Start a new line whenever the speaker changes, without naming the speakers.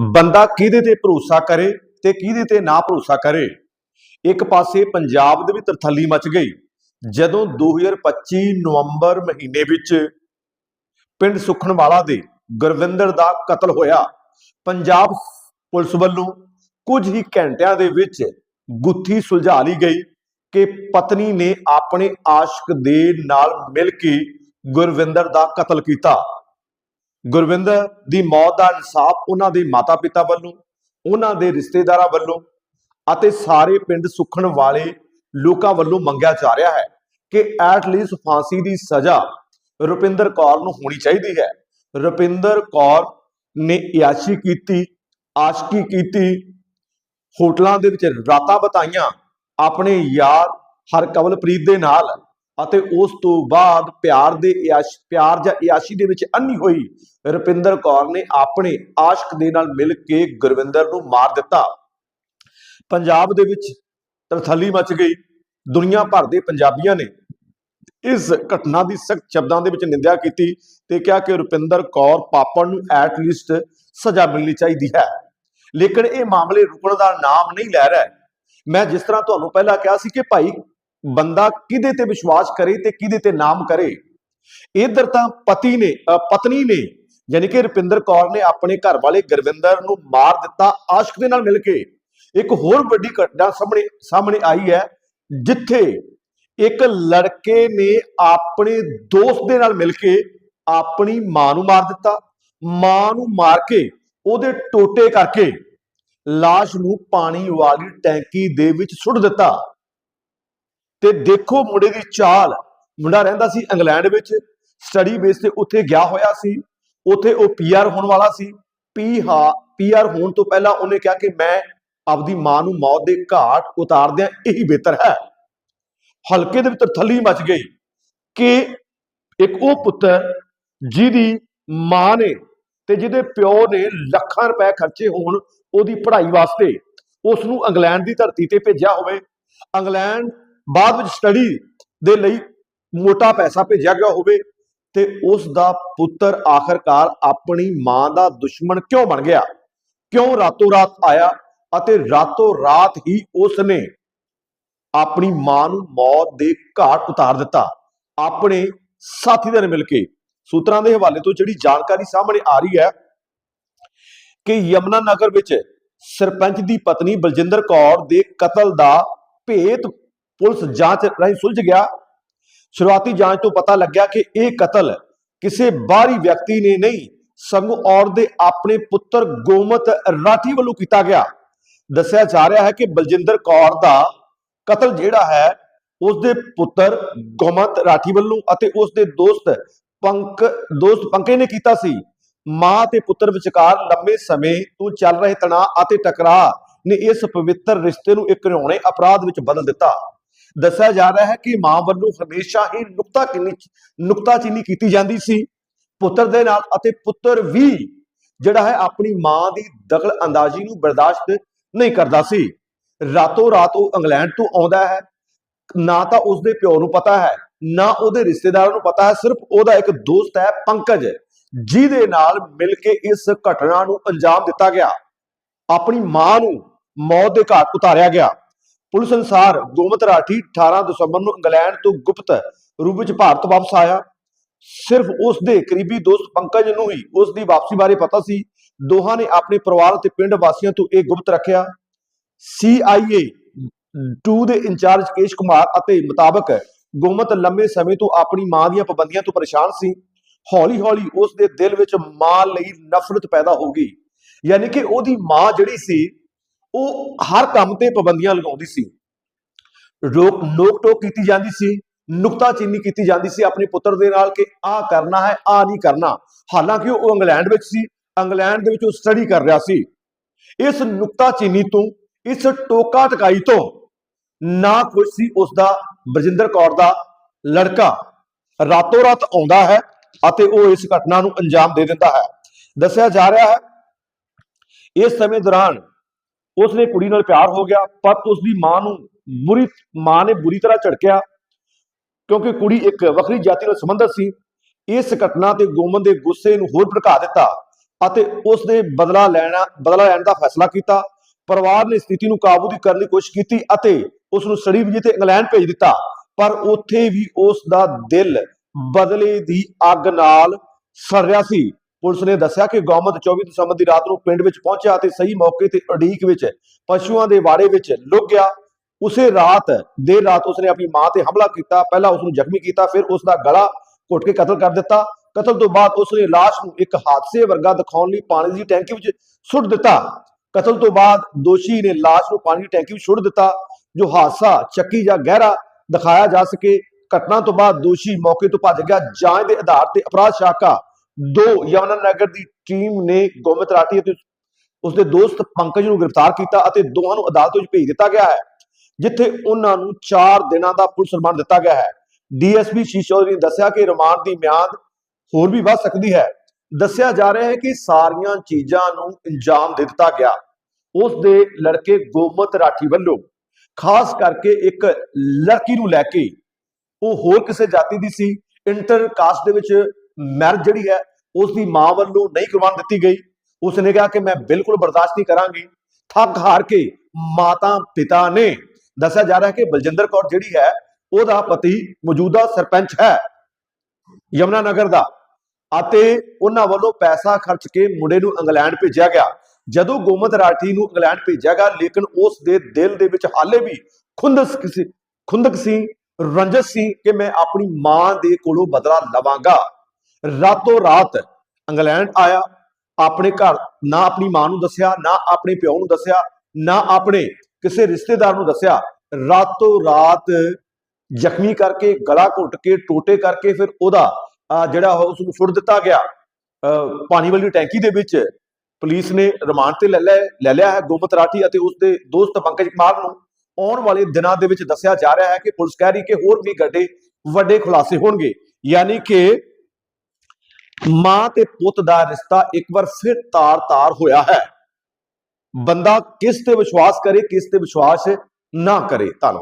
ਬੰਦਾ ਕਿਹਦੇ ਤੇ ਭਰੋਸਾ ਕਰੇ ਤੇ ਕਿਹਦੇ ਤੇ ਨਾ ਭਰੋਸਾ ਕਰੇ? ਇੱਕ ਪਾਸੇ ਪੰਜਾਬ ਦੇ ਵੀ ਤਰਥੱਲੀ ਮਚ ਗਈ। ਜਦੋਂ 2025 ਨਵੰਬਰ ਮਹੀਨੇ ਵਿੱਚ ਪਿੰਡ ਸੁਖਣਵਾਲਾ ਦੇ ਗੁਰਵਿੰਦਰ ਦਾ ਕਤਲ ਹੋਇਆ, ਪੰਜਾਬ ਪੁਲਿਸ ਵੱਲੋਂ ਕੁਝ ਹੀ ਘੰਟਿਆਂ ਦੇ ਵਿੱਚ ਗੁੱਥੀ ਸੁਲਝਾ ਲਈ ਗਈ ਕਿ ਪਤਨੀ ਨੇ ਆਪਣੇ ਆਸ਼ਕ ਦੇ ਨਾਲ ਮਿਲ ਕੇ ਗੁਰਵਿੰਦਰ ਦਾ ਕਤਲ ਕੀਤਾ। ਗੁਰਵਿੰਦਰ ਦੀ ਮੌਤ ਦਾ ਇਨਸਾਫ ਉਹਨਾਂ ਦੇ ਮਾਤਾ-ਪਿਤਾ ਵੱਲੋਂ, ਉਹਨਾਂ ਦੇ ਰਿਸ਼ਤੇਦਾਰਾਂ ਵੱਲੋਂ ਅਤੇ ਸਾਰੇ ਪਿੰਡ ਸੁਖਣ ਵਾਲੇ ਲੋਕਾਂ ਵੱਲੋਂ ਮੰਗਿਆ ਜਾ ਰਿਹਾ ਹੈ ਕਿ ਐਟ ਲੀਸਟ ਫਾਂਸੀ ਦੀ ਸਜ਼ਾ ਰੁਪਿੰਦਰ ਕੌਰ ਨੂੰ ਹੋਣੀ ਚਾਹੀਦੀ ਹੈ। ਰੁਪਿੰਦਰ ਕੌਰ ਨੇ ਇਆਸ਼ੀ ਕੀਤੀ, ਆਸ਼ਕੀ ਕੀਤੀ, ਹੋਟਲਾਂ ਦੇ ਵਿੱਚ ਰਾਤਾਂ ਬਤਾਈਆਂ ਆਪਣੇ ਯਾਰ ਹਰਕਵਲਪ੍ਰੀਤ ਦੇ ਨਾਲ। ਅਤੇ ਉਸ ਤੋਂ ਬਾਅਦ ਪਿਆਰ ਦੇ ਪਿਆਰ ਜਾਂ ਇਆਸ਼ੀ ਦੇ ਵਿੱਚ ਅੰਨੀ ਹੋਈ ਰੁਪਿੰਦਰ ਕੌਰ ਨੇ ਆਪਣੇ ਆਸ਼ਕ ਦੇ ਨਾਲ ਮਿਲ ਕੇ ਗੁਰਵਿੰਦਰ ਨੂੰ ਮਾਰ ਦਿੱਤਾ। ਪੰਜਾਬ ਦੇ ਵਿੱਚ ਤਰਥੱਲੀ ਮਚ ਗਈ। ਦੁਨੀਆ ਭਰ ਦੇ ਪੰਜਾਬੀਆਂ ਨੇ ਇਸ ਘਟਨਾ ਦੀ ਸਖਤ ਸ਼ਬਦਾਂ ਦੇ ਵਿੱਚ ਨਿੰਦਿਆ ਕੀਤੀ ਤੇ ਕਿਹਾ ਕਿ ਰੁਪਿੰਦਰ ਕੌਰ ਪਾਪਣ ਨੂੰ ਐਟ ਲੀਸਟ ਸਜ਼ਾ ਮਿਲਣੀ ਚਾਹੀਦੀ ਹੈ। ਲੇਕਿਨ ਇਹ ਮਾਮਲੇ ਰੁਕਣ ਦਾ ਨਾਮ ਨਹੀਂ ਲੈ ਰਿਹਾ। ਮੈਂ ਜਿਸ ਤਰ੍ਹਾਂ ਤੁਹਾਨੂੰ ਪਹਿਲਾਂ ਕਿਹਾ ਸੀ ਕਿ ਭਾਈ ਬੰਦਾ ਕਿਹਦੇ ਤੇ ਵਿਸ਼ਵਾਸ ਕਰੇ ਤੇ ਕਿਹਦੇ ਤੇ ਨਾਮ ਕਰੇ? ਇਧਰ ਤਾਂ ਪਤੀ ਨੇ ਪਤਨੀ ਨੇ, ਯਾਨੀ ਕਿ ਰੁਪਿੰਦਰ ਕੌਰ ਨੇ ਆਪਣੇ ਘਰ ਵਾਲੇ ਗੁਰਵਿੰਦਰ ਨੂੰ ਮਾਰ ਦਿੱਤਾ, ਆਸ਼ਕ ਦੇ ਨਾਲ ਮਿਲ ਕੇ। ਇੱਕ ਹੋਰ ਵੱਡੀ ਘਟਨਾ ਸਾਹਮਣੇ ਸਾਹਮਣੇ ਆਈ ਹੈ, ਜਿੱਥੇ ਇੱਕ ਲੜਕੇ ਨੇ ਆਪਣੇ ਦੋਸਤ ਦੇ ਨਾਲ ਮਿਲ ਕੇ ਆਪਣੀ ਮਾਂ ਨੂੰ ਮਾਰ ਦਿੱਤਾ। ਮਾਂ ਨੂੰ ਮਾਰ ਕੇ ਉਹਦੇ ਟੋਟੇ ਕਰਕੇ ਲਾਸ਼ ਨੂੰ ਪਾਣੀ ਵਾਲੀ ਟੈਂਕੀ ਦੇ ਵਿੱਚ ਸੁੱਟ ਦਿੱਤਾ। ਤੇ ਦੇਖੋ ਮੁੰਡੇ ਦੀ ਚਾਲ। ਮੁੰਡਾ ਰਹਿੰਦਾ ਸੀ ਇੰਗਲੈਂਡ ਵਿੱਚ ਸਟੱਡੀ ਬੇਸ ਤੇ ਉੱਥੇ ਗਿਆ ਹੋਇਆ ਸੀ। ਉੱਥੇ ਉਹ ਪੀਆਰ ਹੋਣ ਵਾਲਾ ਸੀ। ਪੀ ਹਾ ਪੀਆਰ ਹੋਣ ਤੋਂ ਪਹਿਲਾਂ ਉਹਨੇ ਕਿਹਾ ਕਿ ਮੈਂ ਆਪਦੀ ਮਾਂ ਨੂੰ ਮੌਤ ਦੇ ਘਾਟ ਉਤਾਰ ਦਿਆਂ ਇਹੀ ਬਿਹਤਰ ਹੈ। ਹਲਕੇ ਦੇ ਵਿੱਚ ਥੱਲੀ ਮਚ ਗਈ ਕਿ ਇੱਕ ਉਹ ਪੁੱਤਰ ਜਿਹਦੀ ਮਾਂ ਨੇ ਤੇ ਜਿਹਦੇ ਪਿਓ ਨੇ ਲੱਖਾਂ ਰੁਪਏ ਖਰਚੇ ਹੋਣ ਉਹਦੀ ਪੜ੍ਹਾਈ ਵਾਸਤੇ ਉਸ ਨੂੰ ਇੰਗਲੈਂਡ ਦੀ ਧਰਤੀ ਤੇ ਭੇਜਿਆ ਹੋਵੇ। ਇੰਗਲੈਂਡ ਬਾਅਦ ਵਿੱਚ ਸਟੱਡੀ ਦੇ ਲਈ ਮੋਟਾ ਪੈਸਾ ਭੇਜਿਆ ਗਿਆ ਹੋਵੇ ਤੇ ਉਸ ਦਾ ਪੁੱਤਰ ਆਖਰਕਾਰ ਆਪਣੀ ਮਾਂ ਦਾ ਦੁਸ਼ਮਣ ਕਿਉਂ ਬਣ ਗਿਆ? ਕਿਉਂ ਰਾਤੋਂ ਰਾਤ ਆਇਆ ਅਤੇ ਰਾਤੋਂ ਰਾਤ ਹੀ ਉਸ ਨੇ ਆਪਣੀ ਮਾਂ ਨੂੰ ਮੌਤ ਦੇ ਘਾਟ ਉਤਾਰ ਦਿੱਤਾ? ਆਪਣੇ ਸਾਥੀ ਦੇ ਨਾਲ ਮਿਲ ਕੇ। ਸੂਤਰਾਂ ਦੇ ਹਵਾਲੇ ਤੋਂ ਜਿਹੜੀ ਜਾਣਕਾਰੀ ਸਾਹਮਣੇ ਆ ਰਹੀ ਹੈ ਕਿ ਯਮਨਾ ਨਗਰ ਵਿੱਚ ਸਰਪੰਚ ਦੀ ਪਤਨੀ ਬਲਜਿੰਦਰ ਕੌਰ ਦੇ ਕਤਲ ਦਾ ਭੇਤ ਪੁਲਿਸ ਜਾਂਚ ਰਾਹੀਂ ਸੁਲਝ ਗਿਆ। ਸ਼ੁਰੂਆਤੀ ਜਾਂਚ ਤੋਂ ਪਤਾ ਲੱਗਿਆ ਕਿ ਇਹ ਕਤਲ ਕਿਸੇ ਬਾਹਰੀ ਵਿਅਕਤੀ ਨੇ ਨਹੀਂ, ਸਗੋਂ ਔਰਤ ਦੇ ਆਪਣੇ ਪੁੱਤਰ ਗੋਮਤ ਰਾਠੀ ਵੱਲੋਂ ਕੀਤਾ ਗਿਆ। ਦੱਸਿਆ ਜਾ ਰਿਹਾ ਹੈ ਕਿ ਬਲਜਿੰਦਰ ਕੌਰ ਦਾ ਕਤਲ ਜਿਹੜਾ ਹੈ ਉਸ ਦੇ ਪੁੱਤਰ ਗੋਮਤ ਰਾਠੀ ਵੱਲੋਂ ਅਤੇ ਉਸ ਦੇ ਦੋਸਤ ਪੰਕ, ਦੋਸਤ ਪੰਕੇ ਨੇ ਕੀਤਾ ਸੀ। ਮਾਂ ਤੇ ਪੁੱਤਰ ਵਿਚਕਾਰ ਲੰਮੇ ਸਮੇਂ ਤੋਂ ਚੱਲ ਰਹੇ ਤਣਾਅ ਅਤੇ ਟਕਰਾਅ ਨੇ ਇਸ ਪਵਿੱਤਰ ਰਿਸ਼ਤੇ ਨੂੰ ਇੱਕ ਘਿਰੌਣੇ ਅਪਰਾਧ ਵਿੱਚ ਬਦਲ ਦਿੱਤਾ। ਦੱਸਿਆ ਜਾ ਰਿਹਾ ਹੈ ਕਿ ਮਾਂ ਵੱਲੋਂ ਹਮੇਸ਼ਾ ਹੀ ਨੁਕਤਾ ਕਿੰਨੀ ਨੁਕਤਾਚੀਨੀ ਕੀਤੀ ਜਾਂਦੀ ਸੀ। ਪੁੱਤਰ ਦੇ ਨਾਲ ਅਤੇ ਪੁੱਤਰ ਵੀ ਜਿਹੜਾ ਹੈ ਆਪਣੀ ਮਾਂ ਦੀ ਦਖਲ ਅੰਦਾਜ਼ੀ ਨੂੰ ਬਰਦਾਸ਼ਤ ਨਹੀਂ ਕਰਦਾ ਸੀ। ਰਾਤੋਂ ਰਾਤ ਉਹ ਇੰਗਲੈਂਡ ਤੋਂ ਆਉਂਦਾ ਹੈ। ਨਾ ਤਾਂ ਉਸਦੇ ਪਿਓ ਨੂੰ ਪਤਾ ਹੈ, ਨਾ ਉਹਦੇ ਰਿਸ਼ਤੇਦਾਰਾਂ ਨੂੰ ਪਤਾ ਹੈ, ਸਿਰਫ ਉਹਦਾ ਇੱਕ ਦੋਸਤ ਹੈ, ਪੰਕਜ, ਜਿਹਦੇ ਨਾਲ ਮਿਲ ਕੇ ਇਸ ਘਟਨਾ ਨੂੰ ਅੰਜਾਮ ਦਿੱਤਾ ਗਿਆ। ਆਪਣੀ ਮਾਂ ਨੂੰ ਮੌਤ ਦੇ ਘਾਟ ਉਤਾਰਿਆ ਗਿਆ। ਪੁਲਿਸ ਅਨੁਸਾਰ ਗੋਮਤ ਰਾਠੀ 18 ਦਸੰਬਰ ਨੂੰ ਇੰਗਲੈਂਡ ਤੋਂ ਗੁਪਤ ਰੂਪ ਵਿੱਚ ਭਾਰਤ ਵਾਪਸ ਆਇਆ। ਸਿਰਫ ਉਸ ਦੇ ਕਰੀਬੀ ਦੋਸਤ ਪੰਕਜ ਨੂੰ ਹੀ ਉਸ ਦੀ ਵਾਪਸੀ ਬਾਰੇ ਪਤਾ ਸੀ। ਦੋਹਾਂ ਨੇ ਆਪਣੇ ਪਰਿਵਾਰ ਅਤੇ ਪਿੰਡ ਵਾਸੀਆਂ ਤੋਂ ਇਹ ਗੁਪਤ ਰੱਖਿਆ। CIA 2 ਦੇ ਇੰਚਾਰਜ ਕੇਸ਼ ਕੁਮਾਰ ਅਤੇ ਮੁਤਾਬਕ ਗੋਮਤ ਲੰਮੇ ਸਮੇਂ ਤੋਂ ਆਪਣੀ ਮਾਂ ਦੀਆਂ ਪਾਬੰਦੀਆਂ ਤੋਂ ਪਰੇਸ਼ਾਨ ਸੀ। ਹੌਲੀ-ਹੌਲੀ ਉਸ ਦੇ ਦਿਲ ਵਿੱਚ ਮਾਂ ਲਈ ਨਫ਼ਰਤ ਪੈਦਾ ਹੋ ਗਈ। ਯਾਨੀ ਕਿ ਉਹਦੀ ਮਾਂ ਜਿਹੜੀ ਸੀ ਉਹ ਹਰ ਕੰਮ ਤੇ ਪਾਬੰਦੀਆਂ ਲਗਾਉਂਦੀ ਸੀ। ਰੋਕ ਨੋਕ ਟੋਕ ਕੀਤੀ ਜਾਂਦੀ ਸੀ ਨੁਕਤਾਚੀਨੀ ਕੀਤੀ ਜਾਂਦੀ ਸੀ ਆਪਣੇ ਪੁੱਤਰ ਦੇ ਨਾਲ ਕਿ ਆਹ ਕਰਨਾ ਹੈ, ਆਹ ਨਹੀਂ ਕਰਨਾ। ਹਾਲਾਂਕਿ ਉਹ ਇੰਗਲੈਂਡ ਵਿੱਚ ਸੀ, ਇੰਗਲੈਂਡ ਦੇ ਵਿੱਚ ਉਹ ਸਟੱਡੀ ਕਰ ਰਿਹਾ ਸੀ। ਇਸ ਨੁਕਤਾਚੀਨੀ ਤੋਂ, ਇਸ ਟੋਕਾ ਟਕਾਈ ਤੋਂ ਨਾ ਖੁਸ਼ ਸੀ ਉਸ ਦਾ ਬਰਜਿੰਦਰ ਕੌਰ ਦਾ ਲੜਕਾ। ਰਾਤੋਂ ਰਾਤ ਆਉਂਦਾ ਹੈ ਅਤੇ ਉਹ ਇਸ ਘਟਨਾ ਨੂੰ ਅੰਜਾਮ ਦੇ ਦਿੰਦਾ ਹੈ। ਦੱਸਿਆ ਜਾ ਰਿਹਾ ਹੈ, ਇਸ ਸਮੇਂ ਦੌਰਾਨ ਉਸ ਨੇ ਕੁੜੀ ਨਾਲ ਪਿਆਰ ਹੋ ਗਿਆ, ਪਰ ਉਸ ਦੀ ਮਾਂ ਨੂੰ ਬੁਰੀ, ਮਾਂ ਨੇ ਬੁਰੀ ਤਰ੍ਹਾਂ ਝੜਕਿਆ, ਕਿਉਂਕਿ ਕੁੜੀ ਇੱਕ ਵੱਖਰੀ ਜਾਤੀ ਨਾਲ ਸੰਬੰਧਿਤ ਸੀ। ਇਸ ਘਟਨਾ ਤੇ ਗੋਮਨ ਦੇ ਗੁੱਸੇ ਨੂੰ ਹੋਰ ਭੜਕਾ ਦਿੱਤਾ ਅਤੇ ਉਸ ਨੇ ਬਦਲਾ ਲੈਣਾ, ਬਦਲਾ ਲੈਣ ਦਾ ਫੈਸਲਾ ਕੀਤਾ। ਪਰਿਵਾਰ ਨੇ ਸਥਿਤੀ ਨੂੰ ਕਾਬੂ ਦੀ ਕਰਨ ਦੀ ਕੋਸ਼ਿਸ਼ ਕੀਤੀ ਅਤੇ ਉਸ ਨੂੰ ਸੜੀ ਵਜੇ ਤੇ ਇੰਗਲੈਂਡ ਭੇਜ ਦਿੱਤਾ। ਪਰ ਉੱਥੇ ਵੀ ਉਸ ਦਾ ਦਿਲ ਬਦਲੇ ਦੀ ਅੱਗ ਨਾਲ ਸੜ ਰਿਹਾ ਸੀ। ਪੁਲਿਸ ਨੇ ਦੱਸਿਆ ਕਿ ਗੌਮਤ 24 ਦਸੰਬਰ ਦੀ ਰਾਤ ਨੂੰ ਪਿੰਡ ਵਿੱਚ ਪਹੁੰਚਿਆ ਤੇ ਸਹੀ ਮੌਕੇ ਤੇ ਉਡੀਕ ਵਿੱਚ ਪਸ਼ੂਆਂ ਦੇ ਵਾੜੇ ਵਿੱਚ ਲੁਕ ਗਿਆ। ਉਸੇ ਰਾਤ, ਦੇਰ ਰਾਤ ਉਸਨੇ ਆਪਣੀ ਮਾਂ ਤੇ ਹਮਲਾ ਕੀਤਾ। ਪਹਿਲਾਂ ਉਸ ਨੂੰ ਜ਼ਖਮੀ ਕੀਤਾ, ਫਿਰ ਉਸ ਦਾ ਗਲਾ ਘੁੱਟ ਕੇ ਕਤਲ ਕਰ ਦਿੱਤਾ। ਕਤਲ ਤੋਂ ਬਾਅਦ ਉਸਨੇ ਲਾਸ਼ ਨੂੰ ਇੱਕ ਹਾਦਸੇ ਵਰਗਾ ਦਿਖਾਉਣ ਲਈ ਪਾਣੀ ਦੀ ਟੈਂਕੀ ਵਿੱਚ ਸੁੱਟ ਦਿੱਤਾ। ਕਤਲ ਤੋਂ ਬਾਅਦ ਦੋਸ਼ੀ ਨੇ ਲਾਸ਼ ਨੂੰ ਪਾਣੀ ਦੀ ਟੈਂਕੀ ਵਿੱਚ ਸੁੱਟ ਦਿੱਤਾ, ਜੋ ਹਾਦਸਾ ਚੱਕੀ ਜਾਂ ਗਹਿਰਾ ਦਿਖਾਇਆ ਜਾ ਸਕੇ। ਘਟਨਾ ਤੋਂ ਬਾਅਦ ਦੋਸ਼ੀ ਮੌਕੇ ਤੋਂ ਭੱਜ ਗਿਆ। ਜਾਂਚ ਦੇ ਆਧਾਰ ਤੇ ਅਪਰਾਧ ਸ਼ਾਖਾ ਦੋ ਯਮਨਾਨਗਰ ਦੀ ਟੀਮ ਨੇ ਗੋਮਤ ਰਾਠੀ ਅਤੇ ਉਸਦੇ ਦੋਸਤ ਪੰਕਜ ਨੂੰ ਗ੍ਰਿਫਤਾਰ ਕੀਤਾ ਅਤੇ ਦੋਹਾਂ ਨੂੰ ਅਦਾਲਤ ਵਿੱਚ ਭੇਜ ਦਿੱਤਾ ਗਿਆ ਹੈ, ਜਿੱਥੇ ਉਹਨਾਂ ਨੂੰ 4 ਦਿਨਾਂ ਦਾ ਪੁਲਿਸ ਰਿਮਾਂਡ ਦਿੱਤਾ ਗਿਆ ਹੈ। ਡੀਐਸਪੀ ਸ਼ੀਸ਼ੋਰੀ ਨੇ ਦੱਸਿਆ ਕਿ ਰਿਮਾਂਡ ਦੀ ਮਿਆਦ ਹੋਰ ਵੀ ਵੱਧ ਸਕਦੀ ਹੈ। ਦੱਸਿਆ ਜਾ ਰਿਹਾ ਹੈ ਕਿ ਸਾਰੀਆਂ ਚੀਜ਼ਾਂ ਨੂੰ ਅੰਜਾਮ ਦੇ ਦਿੱਤਾ ਗਿਆ। ਉਸ ਦੇ ਲੜਕੇ ਗੋਮਤ ਰਾਠੀ ਵੱਲੋਂ ਖਾਸ ਕਰਕੇ ਇੱਕ ਲੜਕੀ ਨੂੰ ਲੈ ਕੇ ਉਹ ਹੋਰ ਕਿਸੇ ਜਾਤੀ ਦੀ ਸੀ। ਇੰਟਰ ਕਾਸਟ ਦੇ ਵਿੱਚ ਮੈਰਿਜ ਜਿਹੜੀ ਹੈ ਉਸ ਦੀ ਮਾਂ ਵੱਲੋਂ ਨਹੀਂ ਕਰਵਾਉਣ ਦਿੱਤੀ ਗਈ। ਉਸ ਨੇ ਕਿਹਾ ਕਿ ਮੈਂ ਬਿਲਕੁਲ ਬਰਦਾਸ਼ਤ ਨਹੀਂ ਕਰਾਂਗੀ। ਥੱਕ ਹਾਰ ਕੇ ਮਾਤਾ, ਪਿਤਾ ਨੇ ਦੱਸਿਆ ਜਾ ਰਿਹਾ ਹੈ ਕਿ ਬਲਜਿੰਦਰ ਕੌਰ ਜਿਹੜੀ ਹੈ, ਉਹਦਾ ਪਤੀ ਮੌਜੂਦਾ ਸਰਪੰਚ ਹੈ ਯਮਨਾ ਨਗਰ ਦਾ ਅਤੇ ਉਹਨਾਂ ਵੱਲੋਂ ਪੈਸਾ ਖਰਚ ਕੇ ਮੁੰਡੇ ਨੂੰ ਇੰਗਲੈਂਡ ਭੇਜਿਆ ਗਿਆ। ਜਦੋਂ ਗੋਮਤ ਰਾਠੀ ਨੂੰ ਇੰਗਲੈਂਡ ਭੇਜਿਆ ਗਿਆ, ਲੇਕਿਨ ਉਸ ਦੇ ਦਿਲ ਦੇ ਵਿੱਚ ਹਾਲੇ ਵੀ ਖੁੰਦਕ ਸੀ ਖੁੰਦਕ ਸੀ, ਰੰਜਸ ਸੀ ਕਿ ਮੈਂ ਆਪਣੀ ਮਾਂ ਦੇ ਕੋਲੋਂ ਬਦਲਾ ਲਵਾਂਗਾ। ਰਾਤੋਂ ਰਾਤ ਇੰਗਲੈਂਡ ਆਇਆ, ਆਪਣੇ ਘਰ ਨਾ ਆਪਣੀ ਮਾਂ ਨੂੰ ਦੱਸਿਆ, ਨਾ ਆਪਣੇ ਪਿਓ ਨੂੰ ਦੱਸਿਆ, ਨਾ ਆਪਣੇ ਕਿਸੇ ਰਿਸ਼ਤੇਦਾਰ ਨੂੰ ਦੱਸਿਆ। ਰਾਤੋਂ ਰਾਤ ਜ਼ਖਮੀ ਕਰਕੇ, ਗਲਾ ਘੁੱਟ ਕੇ, ਟੋਟੇ ਕਰਕੇ ਫਿਰ ਉਹਦਾ ਜਿਹੜਾ ਉਸ ਨੂੰ ਸੁੱਟ ਦਿੱਤਾ ਗਿਆ। ਅਹ ਪਾਣੀ ਵਾਲੀ ਟੈਂਕੀ ਦੇ ਵਿੱਚ ਪੁਲਿਸ ਨੇ ਰਿਮਾਂਡ ਤੇ ਲੈ ਲਿਆ ਲੈ ਲਿਆ ਹੈ ਗੋਮਤ ਰਾਠੀ ਅਤੇ ਉਸ ਦੇ ਦੋਸਤ ਪੰਕਜ ਕੁਮਾਰ ਨੂੰ। ਆਉਣ ਵਾਲੇ ਦਿਨਾਂ ਦੇ ਵਿੱਚ ਦੱਸਿਆ ਜਾ ਰਿਹਾ ਹੈ ਕਿ ਪੁਲਿਸ ਕਹਿ ਰਹੀ ਕਿ ਹੋਰ ਵੀ ਗੱਡੇ ਵੱਡੇ ਖੁਲਾਸੇ ਹੋਣਗੇ। ਯਾਨੀ ਕਿ ਮਾਂ ਤੇ ਪੁੱਤ ਦਾ ਰਿਸ਼ਤਾ ਇੱਕ ਵਾਰ ਫਿਰ ਤਾਰ-ਤਾਰ ਹੋਇਆ ਹੈ। ਬੰਦਾ ਕਿਸ ਤੇ ਵਿਸ਼ਵਾਸ ਕਰੇ, ਕਿਸ ਤੇ ਵਿਸ਼ਵਾਸ ਨਾ ਕਰੇ, ਧੰਨਵਾਦ।